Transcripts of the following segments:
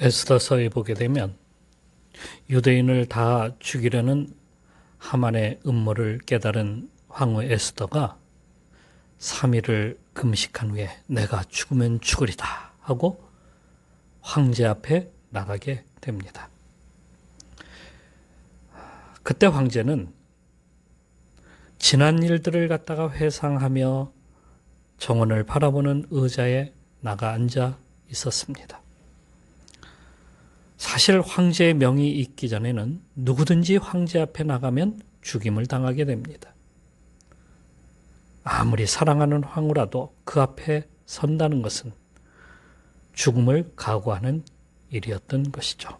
에스더서에 보게 되면 유대인을 다 죽이려는 하만의 음모를 깨달은 황후 에스더가 3일을 금식한 후에 내가 죽으면 죽으리다 하고 황제 앞에 나가게 됩니다. 그때 황제는 지난 일들을 갖다가 회상하며 정원을 바라보는 의자에 나가 앉아 있었습니다. 사실 황제의 명이 있기 전에는 누구든지 황제 앞에 나가면 죽임을 당하게 됩니다. 아무리 사랑하는 황후라도 그 앞에 선다는 것은 죽음을 각오하는 일이었던 것이죠.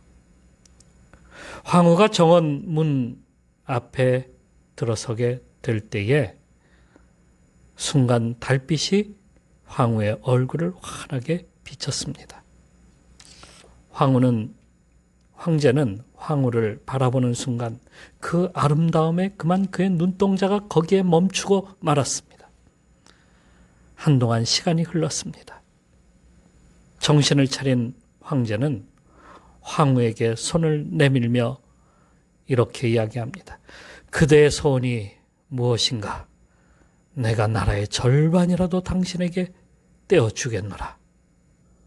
황후가 정원 문 앞에 들어서게 될 때에 순간 달빛이 황후의 얼굴을 환하게 비쳤습니다. 황후는 황제는 황후를 바라보는 순간 그 아름다움에 그만 그의 눈동자가 거기에 멈추고 말았습니다. 한동안 시간이 흘렀습니다. 정신을 차린 황제는 황후에게 손을 내밀며 이렇게 이야기합니다. 그대의 소원이 무엇인가? 내가 나라의 절반이라도 당신에게 떼어주겠노라.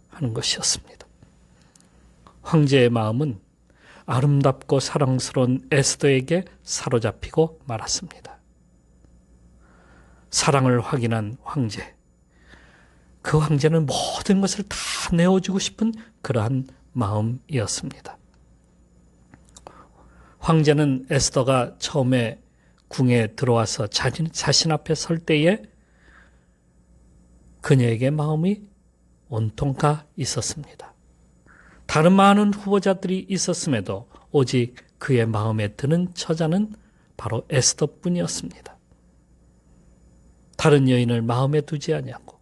하는 것이었습니다. 황제의 마음은 아름답고 사랑스러운 에스더에게 사로잡히고 말았습니다. 사랑을 확인한 황제. 그 황제는 모든 것을 다 내어주고 싶은 그러한 마음이었습니다. 황제는 에스더가 처음에 궁에 들어와서 자신, 자신 앞에 설 때에 그녀에게 마음이 온통 가 있었습니다. 다른 많은 후보자들이 있었음에도 오직 그의 마음에 드는 처자는 바로 에스더뿐이었습니다. 다른 여인을 마음에 두지 아니하고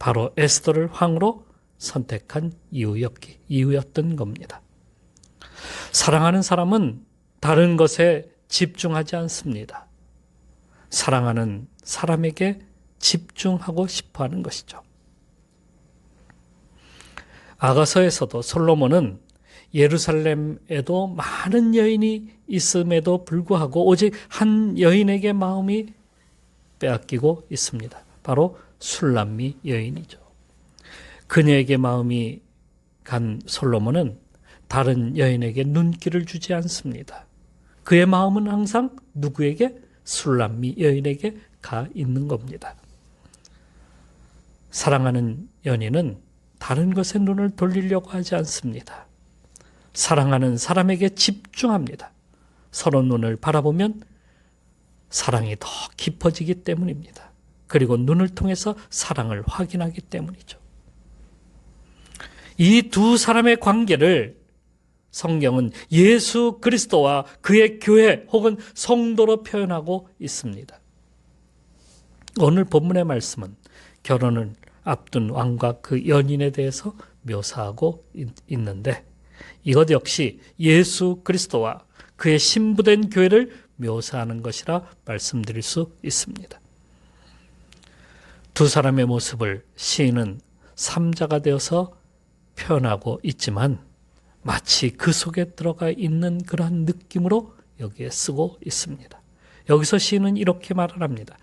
바로 에스더를 황으로 선택한 이유였기, 이유였던 겁니다. 사랑하는 사람은 다른 것에 집중하지 않습니다. 사랑하는 사람에게 집중하고 싶어 하는 것이죠. 아가서에서도 솔로몬은 예루살렘에도 많은 여인이 있음에도 불구하고 오직 한 여인에게 마음이 빼앗기고 있습니다. 바로 술람미 여인이죠. 그녀에게 마음이 간 솔로몬은 다른 여인에게 눈길을 주지 않습니다. 그의 마음은 항상 누구에게 술람미 여인에게 가 있는 겁니다. 사랑하는 연인은 다른 것에 눈을 돌리려고 하지 않습니다. 사랑하는 사람에게 집중합니다. 서로 눈을 바라보면 사랑이 더 깊어지기 때문입니다. 그리고 눈을 통해서 사랑을 확인하기 때문이죠. 이 두 사람의 관계를 성경은 예수 그리스도와 그의 교회 혹은 성도로 표현하고 있습니다. 오늘 본문의 말씀은 결혼을 앞둔 왕과 그 연인에 대해서 묘사하고 있는데 이것 역시 예수 그리스도와 그의 신부된 교회를 묘사하는 것이라 말씀드릴 수 있습니다. 두 사람의 모습을 시인은 삼자가 되어서 표현하고 있지만 마치 그 속에 들어가 있는 그러한 느낌으로 여기에 쓰고 있습니다. 여기서 시인은 이렇게 말을 합니다.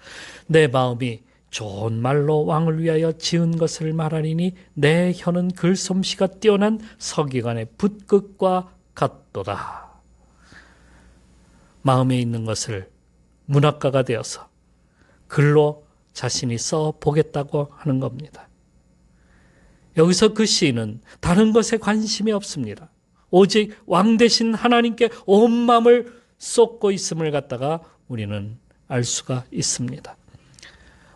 내 마음이 좋은 말로 왕을 위하여 지은 것을 말하리니 내 혀는 글솜씨가 뛰어난 서기관의 붓끝과 같도다. 마음에 있는 것을 문학가가 되어서 글로 자신이 써 보겠다고 하는 겁니다. 여기서 그 시인은 다른 것에 관심이 없습니다. 오직 왕 대신 하나님께 온 마음을 쏟고 있음을 갖다가 우리는 알 수가 있습니다.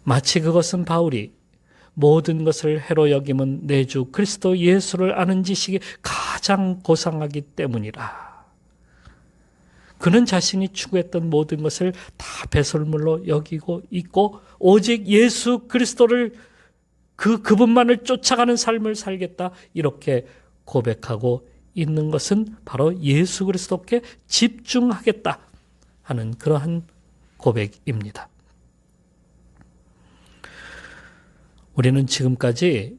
마치 그것은 바울이 모든 것을 해로 여김은 내 주 그리스도 예수를 아는 지식이 가장 고상하기 때문이라. 그는 자신이 추구했던 모든 것을 다 배설물로 여기고 있고 오직 예수 그리스도를 그 그분만을 쫓아가는 삶을 살겠다 이렇게 고백하고 있는 것은 바로 예수 그리스도께 집중하겠다 하는 그러한 고백입니다. 우리는 지금까지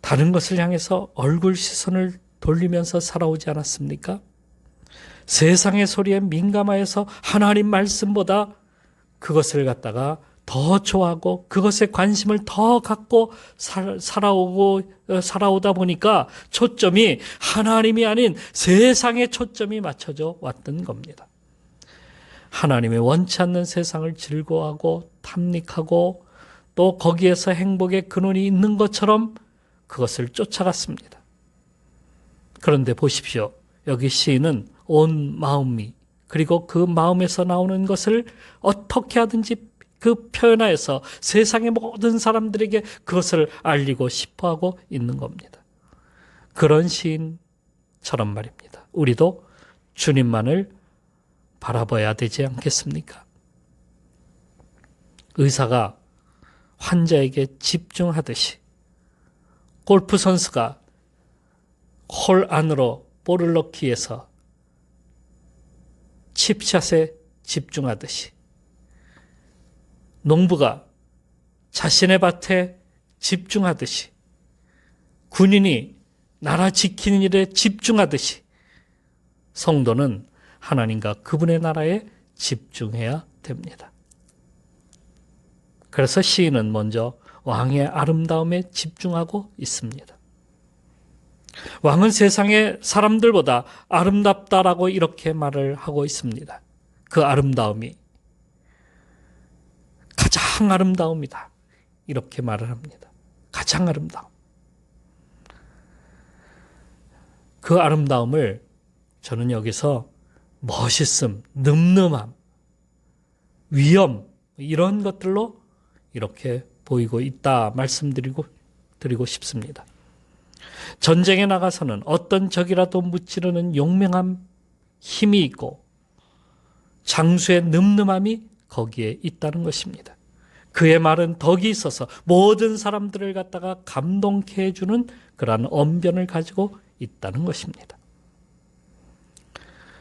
다른 것을 향해서 얼굴 시선을 돌리면서 살아오지 않았습니까? 세상의 소리에 민감하여서 하나님 말씀보다 그것을 갖다가 더 좋아하고 그것에 관심을 더 갖고 살, 살아오고 어, 살아오다 보니까 초점이 하나님이 아닌 세상에 초점이 맞춰져 왔던 겁니다. 하나님의 원치 않는 세상을 즐거워하고 탐닉하고 또 거기에서 행복의 근원이 있는 것처럼 그것을 쫓아갔습니다. 그런데 보십시오. 여기 시인은 온 마음이 그리고 그 마음에서 나오는 것을 어떻게 하든지 그 표현하여서 세상의 모든 사람들에게 그것을 알리고 싶어 하고 있는 겁니다. 그런 시인처럼 말입니다. 우리도 주님만을 바라봐야 되지 않겠습니까? 의사가 환자에게 집중하듯이 골프 선수가 홀 안으로 볼을 넣기 위해서 칩샷에 집중하듯이 농부가 자신의 밭에 집중하듯이 군인이 나라 지키는 일에 집중하듯이 성도는 하나님과 그분의 나라에 집중해야 됩니다. 그래서 시인은 먼저 왕의 아름다움에 집중하고 있습니다. 왕은 세상의 사람들보다 아름답다라고 이렇게 말을 하고 있습니다. 그 아름다움이 가장 아름다움이다. 이렇게 말을 합니다. 가장 아름다움. 그 아름다움을 저는 여기서 멋있음, 늠름함, 위엄 이런 것들로 이렇게 보이고 있다 말씀드리고 드리고 싶습니다. 전쟁에 나가서는 어떤 적이라도 무찌르는 용맹함, 힘이 있고 장수의 늠름함이 거기에 있다는 것입니다. 그의 말은 덕이 있어서 모든 사람들을 갖다가 감동케 해주는 그러한 언변을 가지고 있다는 것입니다.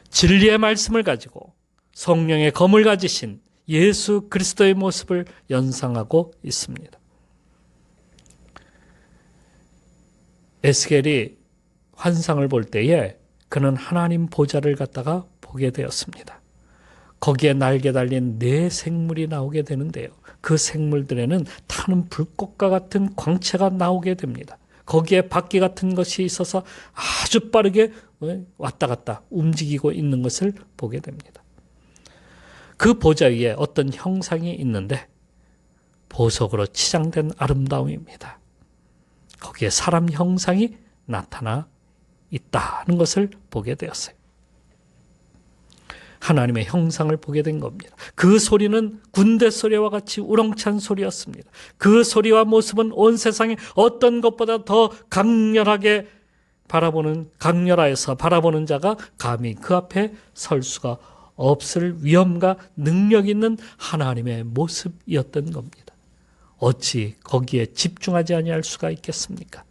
진리의 말씀을 가지고 성령의 검을 가지신 예수 그리스도의 모습을 연상하고 있습니다. 에스겔이 환상을 볼 때에 그는 하나님 보좌를 갖다가 보게 되었습니다. 거기에 날개 달린 네 생물이 나오게 되는데요. 그 생물들에는 타는 불꽃과 같은 광채가 나오게 됩니다. 거기에 바퀴 같은 것이 있어서 아주 빠르게 왔다 갔다 움직이고 있는 것을 보게 됩니다. 그 보좌 위에 어떤 형상이 있는데 보석으로 치장된 아름다움입니다. 거기에 사람 형상이 나타나 있다는 것을 보게 되었어요. 하나님의 형상을 보게 된 겁니다. 그 소리는 군대 소리와 같이 우렁찬 소리였습니다. 그 소리와 모습은 온 세상에 어떤 것보다 더 강렬하게 바라보는 강렬하여서 바라보는 자가 감히 그 앞에 설 수가 없을 위엄과 능력 있는 하나님의 모습이었던 겁니다. 어찌 거기에 집중하지 아니할 수가 있겠습니까?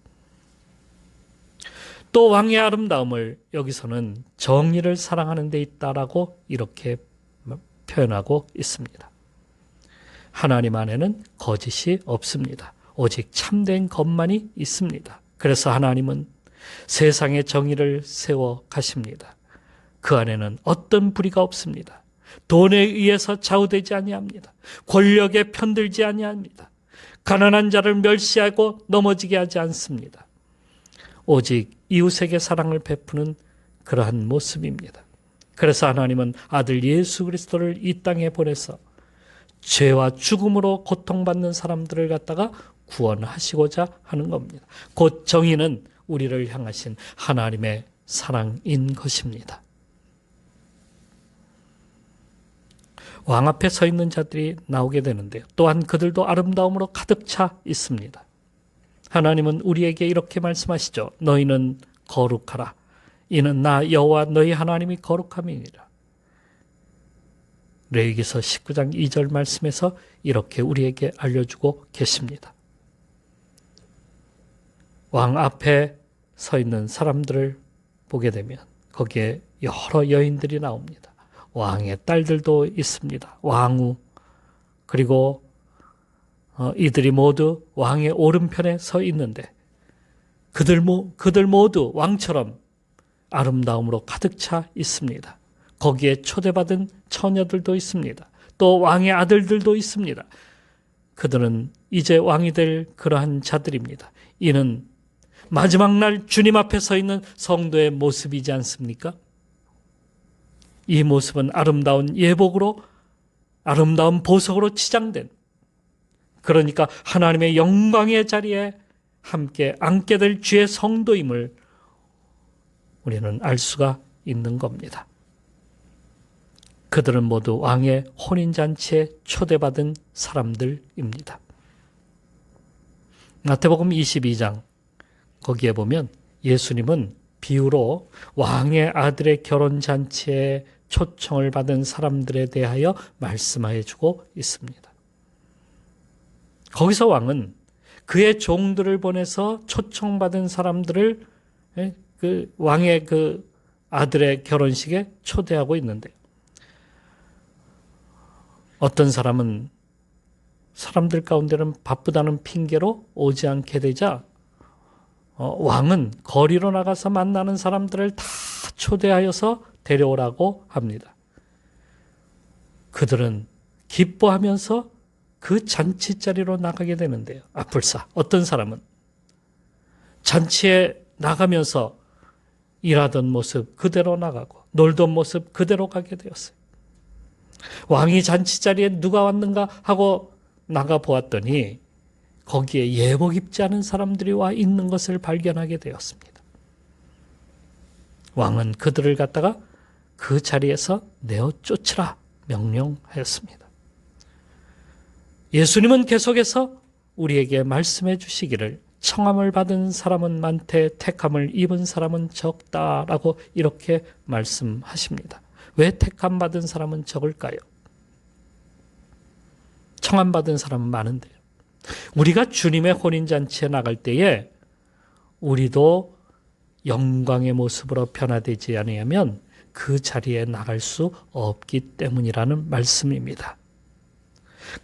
또 왕의 아름다움을 여기서는 정의를 사랑하는 데 있다라고 이렇게 표현하고 있습니다. 하나님 안에는 거짓이 없습니다. 오직 참된 것만이 있습니다. 그래서 하나님은 세상의 정의를 세워 가십니다. 그 안에는 어떤 불의가 없습니다. 돈에 의해서 좌우되지 아니합니다. 권력에 편들지 아니합니다. 가난한 자를 멸시하고 넘어지게 하지 않습니다. 오직 이웃에게 사랑을 베푸는 그러한 모습입니다. 그래서 하나님은 아들 예수 그리스도를 이 땅에 보내서 죄와 죽음으로 고통받는 사람들을 갖다가 구원하시고자 하는 겁니다. 곧 정의는 우리를 향하신 하나님의 사랑인 것입니다. 왕 앞에 서 있는 자들이 나오게 되는데요. 또한 그들도 아름다움으로 가득 차 있습니다. 하나님은 우리에게 이렇게 말씀하시죠. 너희는 거룩하라. 이는 나 여호와 너희 하나님이 거룩함이니라. 레위기서 19장 2절 말씀에서 이렇게 우리에게 알려주고 계십니다. 왕 앞에 서 있는 사람들을 보게 되면 거기에 여러 여인들이 나옵니다. 왕의 딸들도 있습니다. 왕후 그리고 어, 이들이 모두 왕의 오른편에 서 있는데 그들, 모, 그들 모두 왕처럼 아름다움으로 가득 차 있습니다. 거기에 초대받은 처녀들도 있습니다. 또 왕의 아들들도 있습니다. 그들은 이제 왕이 될 그러한 자들입니다. 이는 마지막 날 주님 앞에 서 있는 성도의 모습이지 않습니까? 이 모습은 아름다운 예복으로 아름다운 보석으로 치장된 그러니까 하나님의 영광의 자리에 함께 앉게 될 주의 성도임을 우리는 알 수가 있는 겁니다. 그들은 모두 왕의 혼인잔치에 초대받은 사람들입니다. 마태복음 22장 거기에 보면 예수님은 비유로 왕의 아들의 결혼잔치에 초청을 받은 사람들에 대하여 말씀하여 주고 있습니다. 거기서 왕은 그의 종들을 보내서 초청받은 사람들을 예, 그 왕의 그 아들의 결혼식에 초대하고 있는데요. 어떤 사람은 사람들 가운데는 바쁘다는 핑계로 오지 않게 되자 어, 왕은 거리로 나가서 만나는 사람들을 다 초대하여서 데려오라고 합니다. 그들은 기뻐하면서 그 잔치 자리로 나가게 되는데요. 아플싸. 어떤 사람은 잔치에 나가면서 일하던 모습 그대로 나가고 놀던 모습 그대로 가게 되었어요. 왕이 잔치 자리에 누가 왔는가 하고 나가 보았더니 거기에 예복 입지 않은 사람들이 와 있는 것을 발견하게 되었습니다. 왕은 그들을 갖다가 그 자리에서 내어 쫓으라 명령하였습니다. 예수님은 계속해서 우리에게 말씀해 주시기를 청함을 받은 사람은 많되 택함을 입은 사람은 적다라고 이렇게 말씀하십니다. 왜 택함 받은 사람은 적을까요? 청함 받은 사람은 많은데요. 우리가 주님의 혼인잔치에 나갈 때에 우리도 영광의 모습으로 변화되지 아니하면 그 자리에 나갈 수 없기 때문이라는 말씀입니다.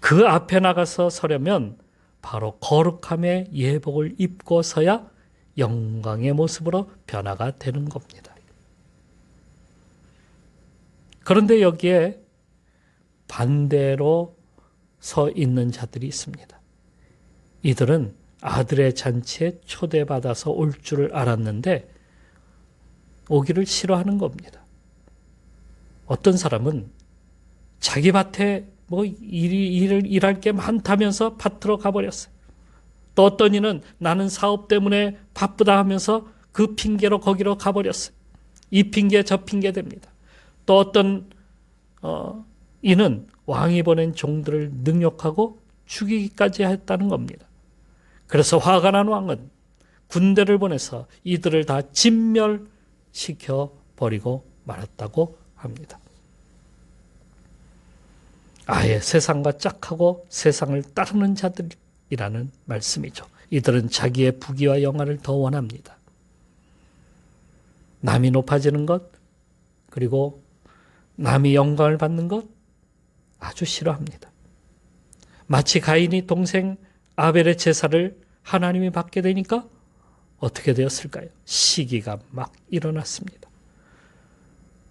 그 앞에 나가서 서려면 바로 거룩함의 예복을 입고 서야 영광의 모습으로 변화가 되는 겁니다. 그런데 여기에 반대로 서 있는 자들이 있습니다. 이들은 아들의 잔치에 초대받아서 올 줄을 알았는데 오기를 싫어하는 겁니다. 어떤 사람은 자기 밭에 뭐 일이, 일을 일할 게 많다면서 밭으로 가버렸어요. 또 어떤 이는 나는 사업 때문에 바쁘다 하면서 그 핑계로 거기로 가버렸어요. 이 핑계 저 핑계 됩니다. 또 어떤 어, 이는 왕이 보낸 종들을 능욕하고 죽이기까지 했다는 겁니다. 그래서 화가 난 왕은 군대를 보내서 이들을 다 진멸시켜 버리고 말았다고 합니다. 아예 세상과 짝하고 세상을 따르는 자들이라는 말씀이죠. 이들은 자기의 부귀와 영화를 더 원합니다. 남이 높아지는 것, 그리고 남이 영광을 받는 것 아주 싫어합니다. 마치 가인이 동생 아벨의 제사를 하나님이 받게 되니까 어떻게 되었을까요? 시기가 막 일어났습니다.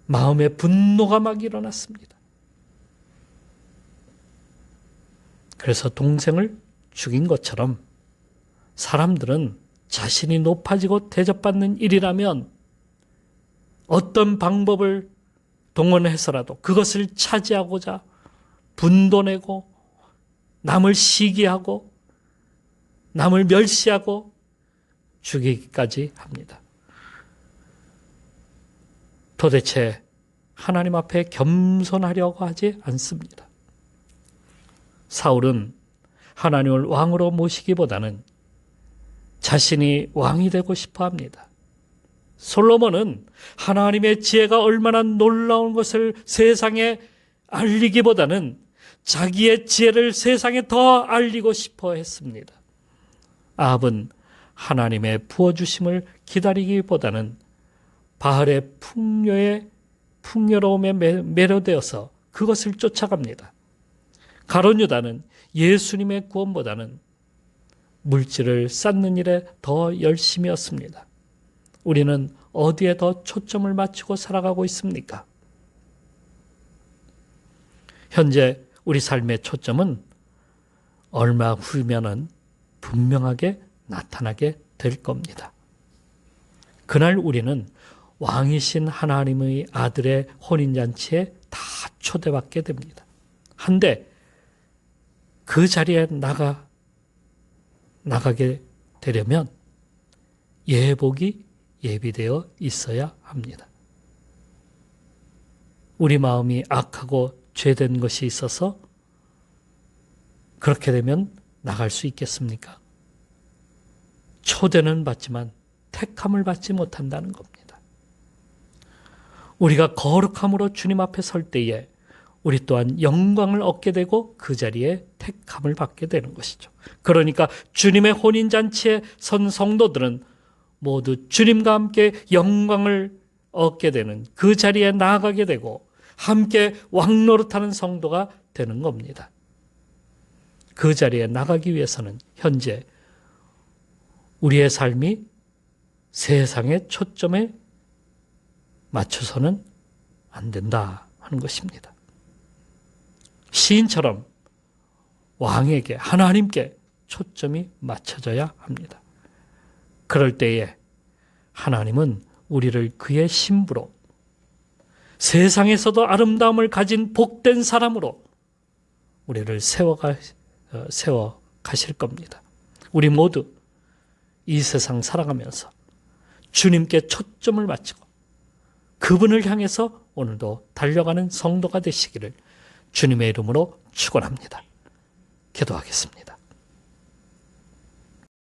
마음의 분노가 막 일어났습니다. 그래서 동생을 죽인 것처럼 사람들은 자신이 높아지고 대접받는 일이라면 어떤 방법을 동원해서라도 그것을 차지하고자 분도 내고 남을 시기하고 남을 멸시하고 죽이기까지 합니다. 도대체 하나님 앞에 겸손하려고 하지 않습니다. 사울은 하나님을 왕으로 모시기보다는 자신이 왕이 되고 싶어 합니다. 솔로몬은 하나님의 지혜가 얼마나 놀라운 것을 세상에 알리기보다는 자기의 지혜를 세상에 더 알리고 싶어 했습니다. 아합은 하나님의 부어주심을 기다리기보다는 바알의 풍요에 풍요로움에 매료되어서 그것을 쫓아갑니다. 가론 유다는 예수님의 구원보다는 물질을 쌓는 일에 더 열심이었습니다. 우리는 어디에 더 초점을 맞추고 살아가고 있습니까? 현재 우리 삶의 초점은 얼마 후면은 분명하게 나타나게 될 겁니다. 그날 우리는 왕이신 하나님의 아들의 혼인잔치에 다 초대받게 됩니다. 한데 그 자리에 나가 나가게 되려면 예복이 예비되어 있어야 합니다. 우리 마음이 악하고 죄된 것이 있어서 그렇게 되면 나갈 수 있겠습니까? 초대는 받지만 택함을 받지 못한다는 겁니다. 우리가 거룩함으로 주님 앞에 설 때에 우리 또한 영광을 얻게 되고 그 자리에 택함을 받게 되는 것이죠. 그러니까 주님의 혼인잔치에 선 성도들은 모두 주님과 함께 영광을 얻게 되는 그 자리에 나아가게 되고 함께 왕노릇하는 성도가 되는 겁니다. 그 자리에 나가기 위해서는 현재 우리의 삶이 세상의 초점에 맞춰서는 안 된다 하는 것입니다. 시인처럼 왕에게 하나님께 초점이 맞춰져야 합니다. 그럴 때에 하나님은 우리를 그의 신부로 세상에서도 아름다움을 가진 복된 사람으로 우리를 세워가 어, 세워 가실 겁니다. 우리 모두 이 세상 살아가면서 주님께 초점을 맞추고 그분을 향해서 오늘도 달려가는 성도가 되시기를 주님의 이름으로 축원합니다. 기도하겠습니다.